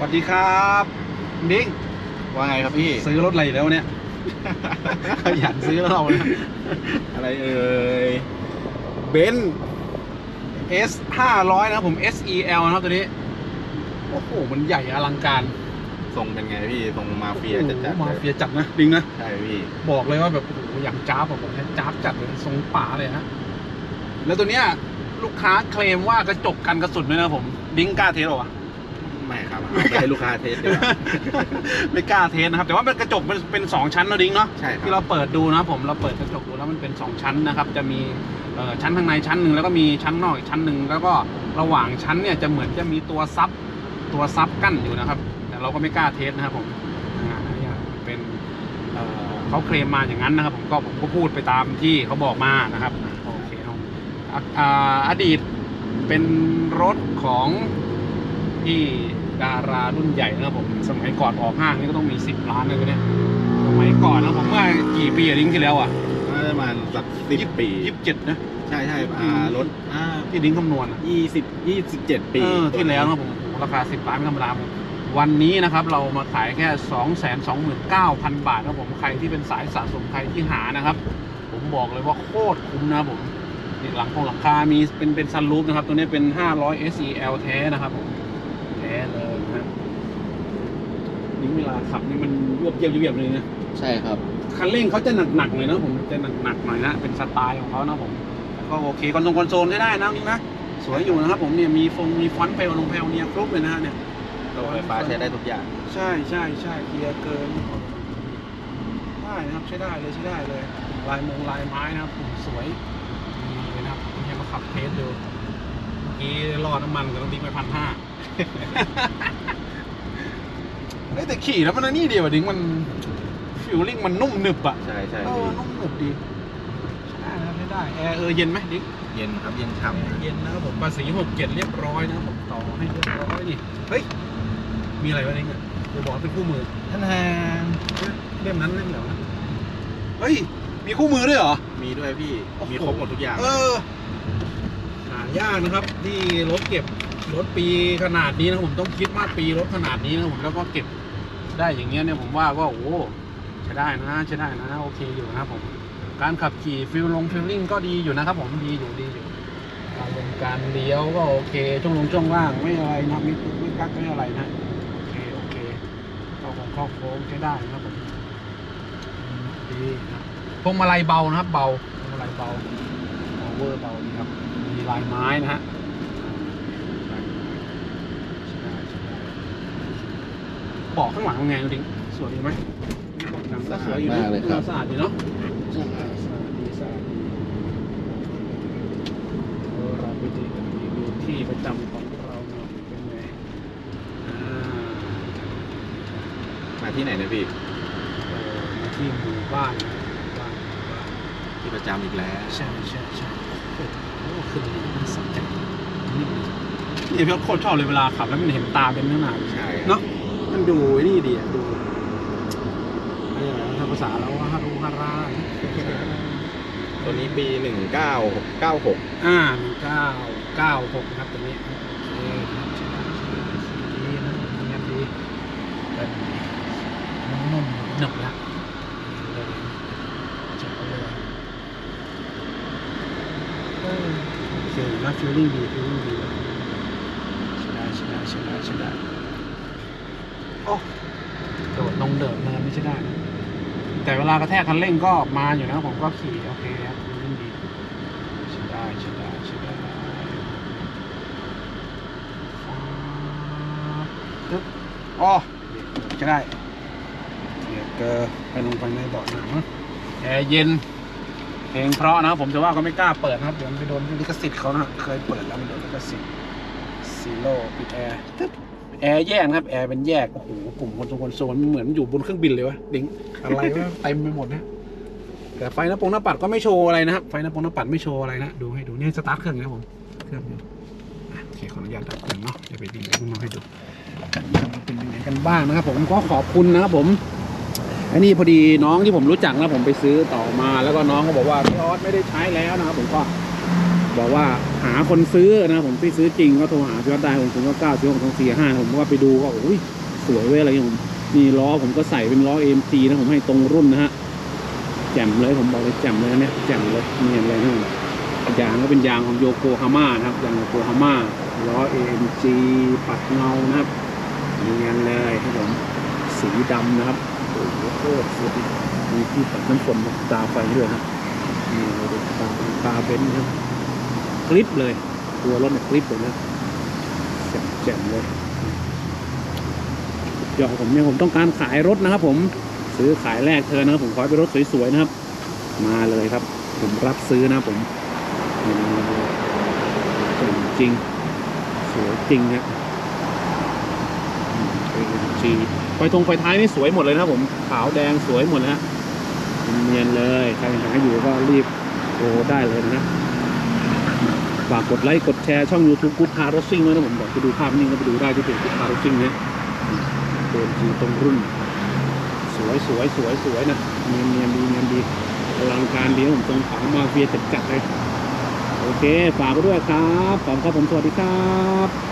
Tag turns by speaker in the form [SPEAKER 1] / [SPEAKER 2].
[SPEAKER 1] วัสดีครับดิ้ง
[SPEAKER 2] ว่าไงครับพี่
[SPEAKER 1] ซื้อรถอะไรอีกแล้วเนี่ย ขยันซื้อแล้วเราเนี่ย
[SPEAKER 2] อะไรเอ่ย
[SPEAKER 1] เบนซ์ S 500นะครับผม S E L นะครับตัวนี้ โอ้โห มันใหญ่อลังการ
[SPEAKER 2] ทรงเป็นไงพี่ทรงมาเฟียจัดจัด
[SPEAKER 1] โอ้โหมาเฟียจัดนะดิ้งนะ
[SPEAKER 2] ใช่พี่
[SPEAKER 1] บอกเลยว่าแบบโอ้โหอย่างจ้าบอะผมเนี่ยจ้าบจัดเลยทรงป่าเลยฮะแล้วตัวเนี้ยลูกค้าเคลมว่ากระจกกันกระสุนด้วยนะผมดิ้งกล้าเทสหรอวะ
[SPEAKER 2] ไม่ครับไม่ให้ลูกค้าเทสดีกว่า
[SPEAKER 1] ไม่กล้าเทสนะครับ แต่ว่าเป็นกระจกมันเป็นสองชั้นเนอะดิ้งเนาะ
[SPEAKER 2] ใช่ครับ
[SPEAKER 1] ที่เราเปิดดูนะครับผมเราเปิดกระจกดูแล้วมันเป็นสองชั้นนะครับ จะมีเอ่อชั้นข้างในชั้นหนึ่งแล้วก็มีชั้นนอกอีกชั้นหนึ่งแล้วก็ระหว่างชั้นเนี่ยจะเหมือนจะมีตัวซับตัวซับกั้นอยู่นะครับ แต่เราก็ไม่กล้าเทสนะครับผมอ่าอันนี้เป็นเอ่อเขาเคลมมาอย่างนั้นนะครับ ผมก็ผมก็พูดไปตามที่เขาบอกมานะครับอะโอเคครับอะอ่าอดีตเป็นรถของ ที่ ดารารุ่นใหญ่นะครับผมสมัยก่อนออกห้างนี่ก็ต้องมีสิบล้านเลยตัวเนี้ยสมัยก่อนนะผมเมื่อกี่ปีอะลิงก์ที่แล้วอะ
[SPEAKER 2] น่าจะประมาณสักสิบปี
[SPEAKER 1] ยี่สิบเจ็ดนะ
[SPEAKER 2] ใช่ใช่อ่ารถอ่า
[SPEAKER 1] ที่ลิงก์คำนวณอะ
[SPEAKER 2] ยี่สิบยี่สิบเจ็ดปี
[SPEAKER 1] เออที่แล้วนะผมโอ้โหราคาสิบล้านไม่ธรรมดาผมวันนี้นะครับเรามาขายแค่สองแสนสองหมื่นเก้าพันบาทนะผมใครที่เป็นสายสะสมใครที่หานะครับ ผมบอกเลยว่าโคตรคุ้มนะผมนี่หลังของหลังคา มีเป็นเป็นซันรูฟนะครับ ตัวนี้เป็น 500 SEL แท้นะครับผมแท้เลยนะฮะ นี่เวลาขับนี่มันยวบเยียบเยียบเลยนะ
[SPEAKER 2] ใช่ครับ
[SPEAKER 1] คันเร่งเขาจะหนักๆเลยนะผมจะหนักๆหน่อยนะเป็นสไตล์ของเขานะผมแล้วก็โอเคคอนโซลคอนโซลใช้ได้นะนี่นะสวยอยู่นะครับผมเนี่ยมีฟงมีฟอนต์เพลลงเพลเนี่ยครบเลยนะฮะเนี่ย
[SPEAKER 2] ตัวไฟฟ้าใช้ได้ทุกอย่าง
[SPEAKER 1] ใช่ใช่ใช่เกียร์เกินได้นะครับใช้ได้เลยใช้ได้เลย ลายมงลายไม้นะครับผมสวยดีเลยนะครับเนี่ยมาขับเทสดูเมื่อกี้รอดน้ำมันกับต้องดิ้งไปพันห้า เฮ้ยแต่ขี่แล้วมันอันนี่เดียวอะดิ้งมันฟิลลิ่งมันนุ่มหนึบอะ
[SPEAKER 2] ใช่ใช่
[SPEAKER 1] เออ
[SPEAKER 2] พี่
[SPEAKER 1] นุ่มหนึบดีใช่นะครับไม่ได้แอร์เออเย็นไหมดิ
[SPEAKER 2] เย็นครับเย็นฉ่ำ
[SPEAKER 1] เย็นนะครับผมภาษีหกเจ็ดเรียบร้อยนะครับผมต่อให้เรียบร้อยนี่เฮ้ยมีอะไรวะเนี่ยเดี๋ยวบอกว่าเป็นคู่มือ
[SPEAKER 2] ท่านแฮง
[SPEAKER 1] เล่มนั้นเล่มเหลืองนะเฮ้ยมีคู่มือด้วยเหรอ
[SPEAKER 2] มีด้วยพี่
[SPEAKER 1] โอ้โห
[SPEAKER 2] มีครบหมดทุกอย่าง
[SPEAKER 1] เออหายากนะครับที่รถเก็บ รถปีขนาดนี้นะผมต้องคิดมากปีรถขนาดนี้นะผมแล้วก็เก็บได้อย่างเงี้ยเนี่ยผมว่าก็โอ้ใช้ได้นะใช้ได้นะโอเคอยู่นะครับผมการขับขี่ฟิลลงฟิลลิ่งก็ดีอยู่นะครับ ผมดีอยู่ดีอยู่การลงการเลี้ยวก็โอเคช่วงลงช่วงล่างไม่อะไรนะไม่ตุ๊กไม่กักไม่อะไรนะโอเคโอเคเข้าของเข้าโค้งใช้ได้นะครับผมดีนะพวงมาลัยเบานะครับ เบาพวงมาลัยเบาพาวเวอร์เบาดีครับมีลายไม้นะฮะลายไม้ใช้ได้ใช้ได้เบาะข้างหลังเป็นไงดูดิสวยดีไหมเบาะหนังก็สวยอยู่นะ
[SPEAKER 2] มากเลยครับ
[SPEAKER 1] สะอาดอยู่เนาะสะอาดสะอาดดีสะอาดดีเออเราไปดีกันดีดูที่ประจำของเราเนาะเป็นไงอ่า
[SPEAKER 2] มาที่ไหนนะพี่
[SPEAKER 1] เออมาที่หมู่บ้านบ้านหมู่บ้าน
[SPEAKER 2] ที่ประจำอีกแล้ว
[SPEAKER 1] ใช่ใช่ใช่โอ้โหขึ้นมันสักใจนี่นี่พี่โคตรชอบเลยเวลาขับแล้วมันเห็นตาเป็นขนาด
[SPEAKER 2] ใช่
[SPEAKER 1] เนาะ มันดูไอ้นี่ดีอะดูอะไรนะทางภาษาเราว่าฮารุฮารา
[SPEAKER 2] ตัวนี้ปีหนึ่งเก้าเก้าหก
[SPEAKER 1] อ่าหนึ่งเก้าเก้าหกครับตัวนี้โอเคครับใช่ได้ใช่ได้ดีนะเนียนดีเป็นนุ่มๆหนึบละเลยจับเลยเออโอเคนะฟีลลิ่งดีฟีลลิ่งดีใช่ได้ใช่ได้ใช่ได้ใช่ได้โอ้โดดลงเดินเนินไม่ใช่ได้นะแต่เวลากระแทกคันเร่งก็มาอยู่นะ ผมก็ขี่โอเคครับฟีลลิ่งดีใช่ได้ใช่ได้ใช่ได้ปึ๊บอ๋อใช่ได้เดี๋ยวเกอไปลงไปในเบาะหนังแอร์เย็นเพลงเพราะนะครับผมแต่ว่าก็ไม่กล้าเปิดนะครับ เดี๋ยวมันไปโดนลิขสิทธิ์เขานะ เคยเปิดแล้วมันโดนลิขสิทธิ์ซีโร่ปิดแอร์ตึ๊บ แอร์แยกนะครับ แอร์เป็นแยก โอ้โหปุ่มคอนโซลคอนโซลมันเหมือนอยู่บนเครื่องบินเลยวะดิงอะไรวะเต็มไปหมดนะแต่ไฟหน้าปงหน้าปัดก็ไม่โชว์อะไรนะครับ ไฟหน้าปงหน้าปัดไม่โชว์อะไรนะ ดูให้ดูเนี่ยสตาร์ทเครื่องนะครับผม เครื่องอยู่อะโอเคขออนุญาตดับเครื่องเนาะเดี๋ยวไปดีข้างนอกให้ดูกันว่าเป็นยังไงกันบ้างนะครับ ผมก็ขอบคุณนะครับผมอันนี้พอดีน้องที่ผมรู้จักนะผมไปซื้อต่อมา แล้วก็น้องเขาบอกว่าพี่ออสไม่ได้ใช้แล้วนะครับผมก็ บอกว่าหาคนซื้อนะผมที่ซื้อจริงก็โทรหาพี่วัดได้ผมถึงก็เก้าสี่หกสองสี่ห้าผมก็ไปดูก็โอ้ยสวยเว้ยอะไรอย่างเงี้ผมนี่ล้อผมก็ใส่เป็นล้อ AMG นะผมให้ตรงรุ่นนะฮะแจ่มเลยผมบอกเลยแจ่มเลยนะเนี่ยแจ่มเลยเนียนเลยนะยางก็เป็นยางของโยโกฮาม่านะครับยางโยโกฮาม่าล้อ AMG ปัดเงานะครับเนียนเลยครับผมสีดำนะครับโอ้โหโคตรสวยมีที่ปัดน้ำฝนตาไฟด้วยนะนี่เราดูตาตาเบนซ์นะครับ คลิปเลย ตัวรถเนี่ยคลิปเลยนะแจ่มแจ่มเลยเดี๋ยวผมเนี่ยผมต้องการขายรถนะครับ ผมซื้อขายแรกเธอนะครับผมขอให้เป็นรถสวยๆนะครับ มาเลยครับ ผมรับซื้อนะผมนี่แจ่มจริงสวยจริงนะจีไฟทงไฟท้ายนี่สวยหมดเลยนะผมขาวแดงสวยหมดนะเนียนเลยใครหาอยู่ก็รีบโทรได้เลยนะ ฝากกดไลค์กดแชร์ช่อง YouTube กู๊ดคาร์รถซิ่งด้วยนะผมบอกไปดูภาพนิ่งก็ไปดูได้ที่เพจกู๊ดคาร์รถซิ่งนะเดินจีตรงรุ่น สวยสวยสวยสวยนะเนียนเนียนดีเนียนดีอลังการดีผมตรงขามาเฟียจัดจัดเลย โอเค ฝากไปด้วยครับขอบคุณครับผมสวัสดีครับ